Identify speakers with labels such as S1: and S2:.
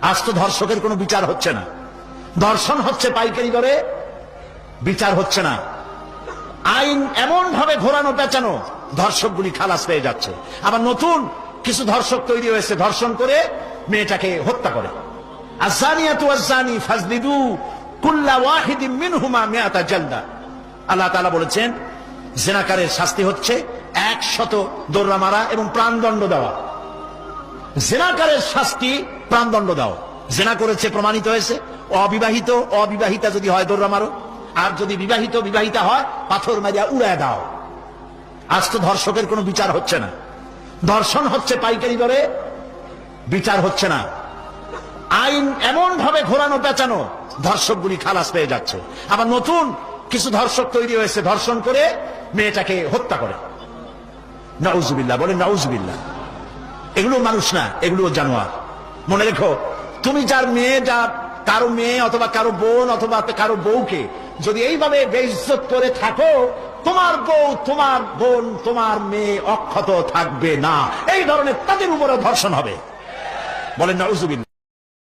S1: আজ তো ধর্ষকের কোনো বিচার হচ্ছে না। ধর্ষণ হচ্ছে পাইকারি করে বিচার হচ্ছে না। আইন এমন ভাবে ঘোরানো পেঁচানো, ধর্ষকগুলি খালাস পেয়ে যাচ্ছে। আবার নতুন কিছু ধর্ষক তৈরি হয়েছে, ধর্ষণ করে মেয়েটাকে হত্যা করে। আল্লাহ বলেছেন, জেনাকারের শাস্তি হচ্ছে একশত দৌড়া মারা এবং প্রাণদণ্ড দেওয়া। জেনাকারের শাস্তি প্রাণদণ্ড দাও। জেনা করেছে, প্রমাণিত হয়েছে। অবিবাহিত, অবিবাহিতা যদি হয়, দৌড়া মারো। আর যদি বিবাহিত, বিবাহিতা হয়, পাথর মারিয়া উড়ায় দাও। আজ তো ধর্ষকের কোনো বিচার হচ্ছে না। ধর্ষণ হচ্ছে পাইকারি দরে, বিচার হচ্ছে না। আইন এমন ভাবে ঘোরানো, পেঁচানো, ধর্ষকগুলি খালাস পেয়ে যাচ্ছে। আবার নতুন কিছু ধর্ষক তৈরি হয়েছে, ধর্ষণ করে মেয়েটাকে হত্যা করে। নাউজুবিল্লাহ বলে নাউজুবিল্লাহ। এগুলো মানুষ না, এগুলো জানোয়ার। মনে রেখো, তুমি যার মেয়ে, যা কারও মেয়ে অথবা কারও বোন অথবা কারও বউকে যদি এইভাবে বেইজত করে থাকো, তোমার বউ, তোমার বোন, তোমার মেয়ে অক্ষত থাকবে না। এই ধরনের তাদের উপরে ধর্ষণ হবে। বলেন না